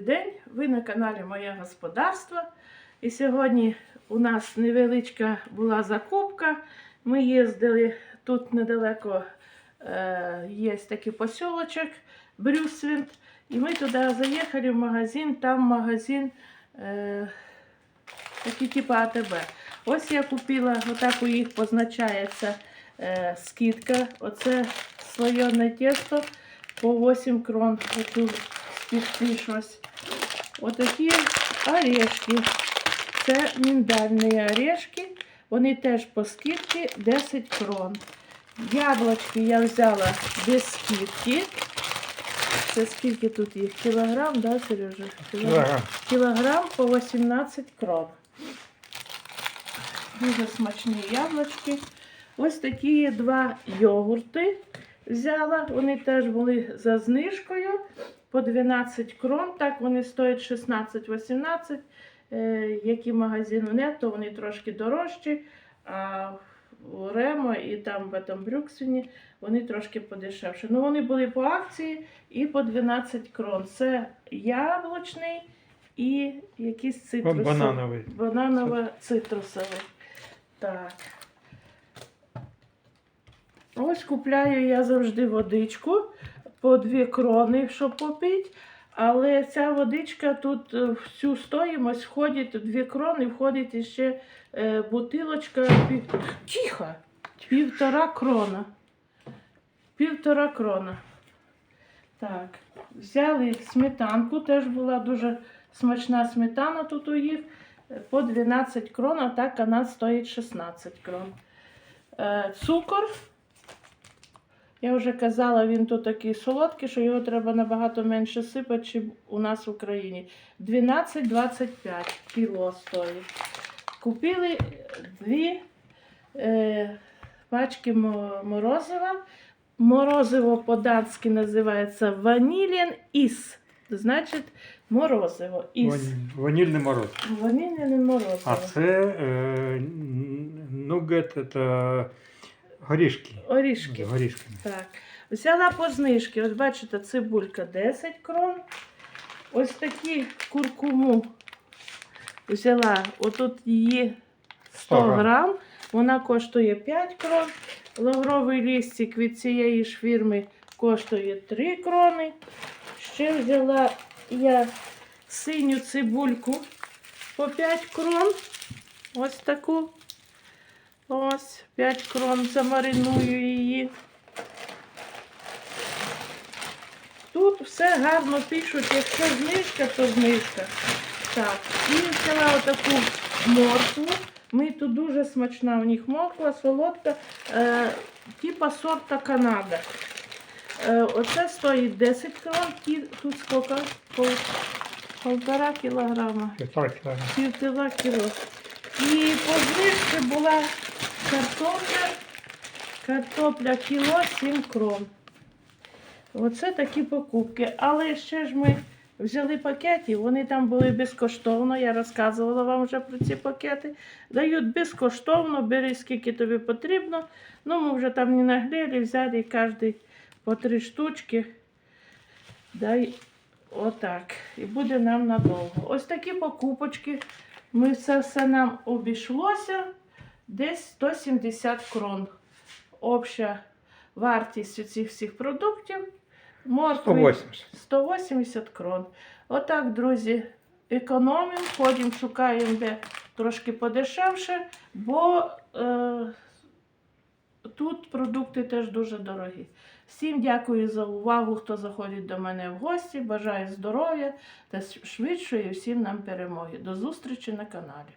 день, ви на каналі Моє Господарство. І сьогодні у нас невеличка була закупка. Ми їздили тут недалеко е, є такий посілочок Брюсвінд. І ми туди заїхали в магазин, там магазин е, такий типу АТБ. Ось я купила, отак у їх позначається е, скидка. Оце слоєне тісто по 8 крон. Отут спішки щось. Отакі орешки. Це міндальні орешки. Вони теж по скидці 10 крон. Яблочки я взяла без скидки. Це скільки тут їх? Кілограм, да, Сережа? Кілограм. Кілограм по 18 крон. Дуже смачні яблучки. Ось такі два йогурти взяла. Вони теж були за знижкою по 12 крон. Так вони стоять 16-18. Е, які магазин нетто, вони трошки дорожчі. А в Ремо і там в этом Брюксені вони трошки подешевші. Ну, вони були по акції і по 12 крон. Це яблучний і якийсь цитрусовий. Банановий. Бананово-цитрусовий. Так. Ось купляю я завжди водичку по 2 крони, щоб попити. Але ця водичка тут е, в цю стоїмость входить 2 крони, входить іще е, бутилочка пів... Тихо! Півтора крона. Півтора крона. Так, взяли сметанку, теж була дуже смачна сметана тут у їх. е, По 12 крон, а так вона стоїть 16 крон. Цукор. Я вже казала, він тут такий солодкий, що його треба набагато менше сипати, ніж у нас в Україні. 12,25 кіло стоїть. Купили дві е, пачки морозива. Морозиво по-датськи називається ванілін іс. Значить, морозиво іс. Ваніль- Ванільний мороз. Ванільне морозиво. А це е, нугет, це горішки. Орішки. З горішками. Так. Взяла по знижки. Ось бачите, цибулька 10 крон. Ось такі куркуму взяла. Отут її 100 100 грам. грам. Вона коштує 5 крон. Лавровий лістик від цієї ж фірми коштує 3 крони. Ще взяла я синю цибульку по 5 крон. Ось таку. Ось 5 крон. Замариную її. Тут все гарно пишуть, якщо знижка, то знижка. Так, і взяла отаку моркву. Ми тут дуже смачна у них морква, солодка, е, типа сорта Канада. Е, оце стоїть 10 крон, тут скільки? Пол, полтора кілограма. Півтора кілограма. Півтора кіло. І по знижці була картопля. Картопля кіло 7 крон. Оце такі покупки. Але ще ж ми взяли пакети, вони там були безкоштовно. Я розказувала вам вже про ці пакети. Дають безкоштовно, бери скільки тобі потрібно. Ну, ми вже там не наглели, взяли кожен по три штучки. Дай отак. І буде нам надовго. Ось такі покупочки. Ми це все нам обійшлося десь 170 крон. Обща вартість цих всіх продуктів. Моркви 180. 180 крон. Отак, друзі, економимо, ходимо, шукаємо де трошки подешевше, бо е, тут продукти теж дуже дорогі. Всім дякую за увагу, хто заходить до мене в гості. Бажаю здоров'я та швидшої всім нам перемоги. До зустрічі на каналі.